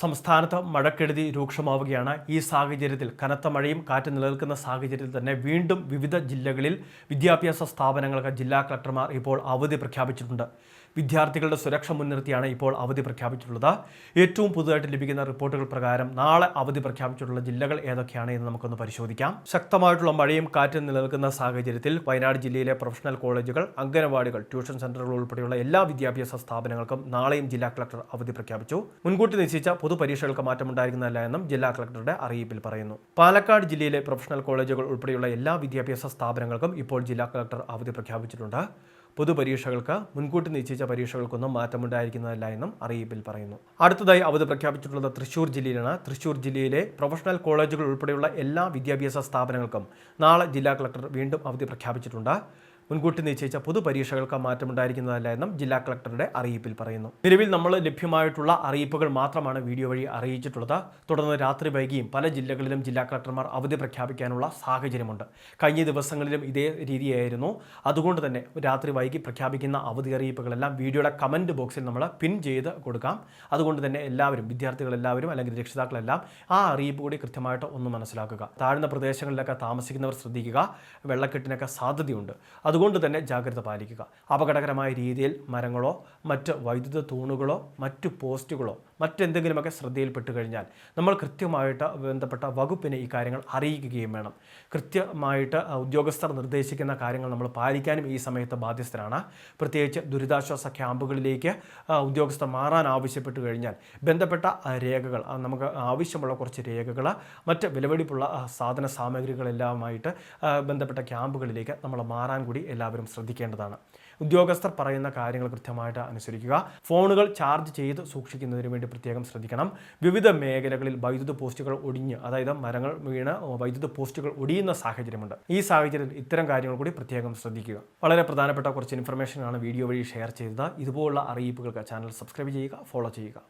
സംസ്ഥാനത്ത് മഴക്കെടുതി രൂക്ഷമാവുകയാണ്. ഈ സാഹചര്യത്തിൽ കനത്ത മഴയും കാറ്റ് നിലനിൽക്കുന്ന സാഹചര്യത്തിൽ തന്നെ വീണ്ടും വിവിധ ജില്ലകളിൽ വിദ്യാഭ്യാസ സ്ഥാപനങ്ങൾക്ക് ജില്ലാ കളക്ടർമാർ ഇപ്പോൾ അവധി പ്രഖ്യാപിച്ചിട്ടുണ്ട്. വിദ്യാർത്ഥികളുടെ സുരക്ഷ മുൻനിർത്തിയാണ് ഇപ്പോൾ അവധി പ്രഖ്യാപിച്ചിട്ടുള്ളത്. ഏറ്റവും പുതുതായിട്ട് ലഭിക്കുന്ന റിപ്പോർട്ടുകൾ പ്രകാരം നാളെ അവധി പ്രഖ്യാപിച്ചിട്ടുള്ള ജില്ലകൾ ഏതൊക്കെയാണ് എന്ന് നമുക്കൊന്ന് പരിശോധിക്കാം. ശക്തമായിട്ടുള്ള മഴയും കാറ്റും നിലനിൽക്കുന്ന സാഹചര്യത്തിൽ വയനാട് ജില്ലയിലെ പ്രൊഫഷണൽ കോളേജുകൾ അംഗനവാടികൾ ട്യൂഷൻ സെന്ററുകൾ ഉൾപ്പെടെയുള്ള എല്ലാ വിദ്യാഭ്യാസ സ്ഥാപനങ്ങൾക്കും നാളെയും ജില്ലാ കളക്ടർ അവധി പ്രഖ്യാപിച്ചു. മുൻകൂട്ടി നിശ്ചയിച്ച പൊതുപരീക്ഷകൾക്ക് മാറ്റമുണ്ടായിരിക്കുന്നതല്ല എന്നും ജില്ലാ കളക്ടറുടെ അറിയിപ്പിൽ പറയുന്നു. പാലക്കാട് ജില്ലയിലെ പ്രൊഫഷണൽ കോളേജുകൾ ഉൾപ്പെടെയുള്ള എല്ലാ വിദ്യാഭ്യാസ സ്ഥാപനങ്ങൾക്കും ഇപ്പോൾ ജില്ലാ കളക്ടർ അവധി പ്രഖ്യാപിച്ചിട്ടുണ്ട്. പൊതുപരീക്ഷകൾക്ക് മുൻകൂട്ടി നിശ്ചയിച്ച പരീക്ഷകൾക്കൊന്നും മാറ്റമുണ്ടായിരിക്കുന്നതല്ല എന്നും അറിയിപ്പിൽ പറയുന്നു. അടുത്തതായി അവധി പ്രഖ്യാപിച്ചിട്ടുള്ളത് തൃശൂർ ജില്ലയിലാണ്. തൃശൂർ ജില്ലയിലെ പ്രൊഫഷണൽ കോളേജുകൾ ഉൾപ്പെടെയുള്ള എല്ലാ വിദ്യാഭ്യാസ സ്ഥാപനങ്ങൾക്കും നാളെ ജില്ലാ കളക്ടർ വീണ്ടും അവധി പ്രഖ്യാപിച്ചിട്ടുണ്ട്. മുൻകൂട്ടി നിശ്ചയിച്ച പൊതുപരീക്ഷകൾക്ക് മാറ്റമുണ്ടായിരിക്കുന്നതല്ല എന്നും ജില്ലാ കളക്ടറുടെ അറിയിപ്പിൽ പറയുന്നു. നിലവിൽ നമ്മൾ ലഭ്യമായിട്ടുള്ള അറിയിപ്പുകൾ മാത്രമാണ് വീഡിയോ വഴി അറിയിച്ചിട്ടുള്ളത്. തുടർന്ന് രാത്രി വൈകിയും പല ജില്ലകളിലും ജില്ലാ കളക്ടർമാർ അവധി പ്രഖ്യാപിക്കാനുള്ള സാഹചര്യമുണ്ട്. കഴിഞ്ഞ ദിവസങ്ങളിലും ഇതേ രീതിയായിരുന്നു. അതുകൊണ്ട് തന്നെ രാത്രി വൈകി പ്രഖ്യാപിക്കുന്ന അവധി അറിയിപ്പുകളെല്ലാം വീഡിയോയുടെ കമന്റ് ബോക്സിൽ നമ്മൾ പിൻ ചെയ്ത് കൊടുക്കാം. അതുകൊണ്ട് തന്നെ എല്ലാവരും വിദ്യാർത്ഥികളെല്ലാവരും അല്ലെങ്കിൽ രക്ഷിതാക്കളെല്ലാം ആ അറിയിപ്പ് കൂടി കൃത്യമായിട്ട് ഒന്ന് മനസ്സിലാക്കുക. താഴ്ന്ന പ്രദേശങ്ങളിലൊക്കെ താമസിക്കുന്നവർ ശ്രദ്ധിക്കുക. വെള്ളക്കെട്ടിനൊക്കെ സാധ്യതയുണ്ട്. അതുകൊണ്ട് തന്നെ ജാഗ്രത പാലിക്കുക. അപകടകരമായ രീതിയിൽ മരങ്ങളോ മറ്റ് വൈദ്യുത തൂണുകളോ മറ്റു പോസ്റ്റുകളോ മറ്റെന്തെങ്കിലുമൊക്കെ ശ്രദ്ധയിൽപ്പെട്ട് കഴിഞ്ഞാൽ നമ്മൾ കൃത്യമായിട്ട് ബന്ധപ്പെട്ട വകുപ്പിനെ ഈ കാര്യങ്ങൾ അറിയിക്കുകയും വേണം. കൃത്യമായിട്ട് ഉദ്യോഗസ്ഥർ നിർദ്ദേശിക്കുന്ന കാര്യങ്ങൾ നമ്മൾ പാലിക്കാനും ഈ സമയത്ത് ബാധ്യസ്ഥരാണ്. പ്രത്യേകിച്ച് ദുരിതാശ്വാസ ക്യാമ്പുകളിലേക്ക് ഉദ്യോഗസ്ഥർ മാറാൻ ആവശ്യപ്പെട്ട് കഴിഞ്ഞാൽ ബന്ധപ്പെട്ട രേഖകൾ നമുക്ക് ആവശ്യമുള്ള കുറച്ച് രേഖകൾ മറ്റ് വിലവെടിപ്പുള്ള സാധന സാമഗ്രികളെല്ലാമായിട്ട് ബന്ധപ്പെട്ട ക്യാമ്പുകളിലേക്ക് നമ്മൾ മാറാൻ കൂടി എല്ലാവരും ശ്രദ്ധിക്കേണ്ടതാണ്. ഉദ്യോഗസ്ഥർ പറയുന്ന കാര്യങ്ങൾ കൃത്യമായിട്ട് അനുസരിക്കുക. ഫോണുകൾ ചാർജ് ചെയ്ത് സൂക്ഷിക്കുന്നതിന് വേണ്ടി പ്രത്യേകം ശ്രദ്ധിക്കണം. വിവിധ മേഖലകളിൽ വൈദ്യുത പോസ്റ്റുകൾ ഒടിഞ്ഞ് അതായത് മരങ്ങൾ വീണ വൈദ്യുത പോസ്റ്റുകൾ ഒടിയുന്ന സാഹചര്യമുണ്ട്. ഈ സാഹചര്യത്തിൽ ഇത്തരം കാര്യങ്ങൾ കൂടി പ്രത്യേകം ശ്രദ്ധിക്കുക. വളരെ പ്രധാനപ്പെട്ട കുറച്ച് ഇൻഫർമേഷനാണ് വീഡിയോ വഴി ഷെയർ ചെയ്തത്. ഇതുപോലുള്ള അറിയിപ്പുകൾക്ക് ചാനൽ സബ്സ്ക്രൈബ് ചെയ്യുക ഫോളോ ചെയ്യുക.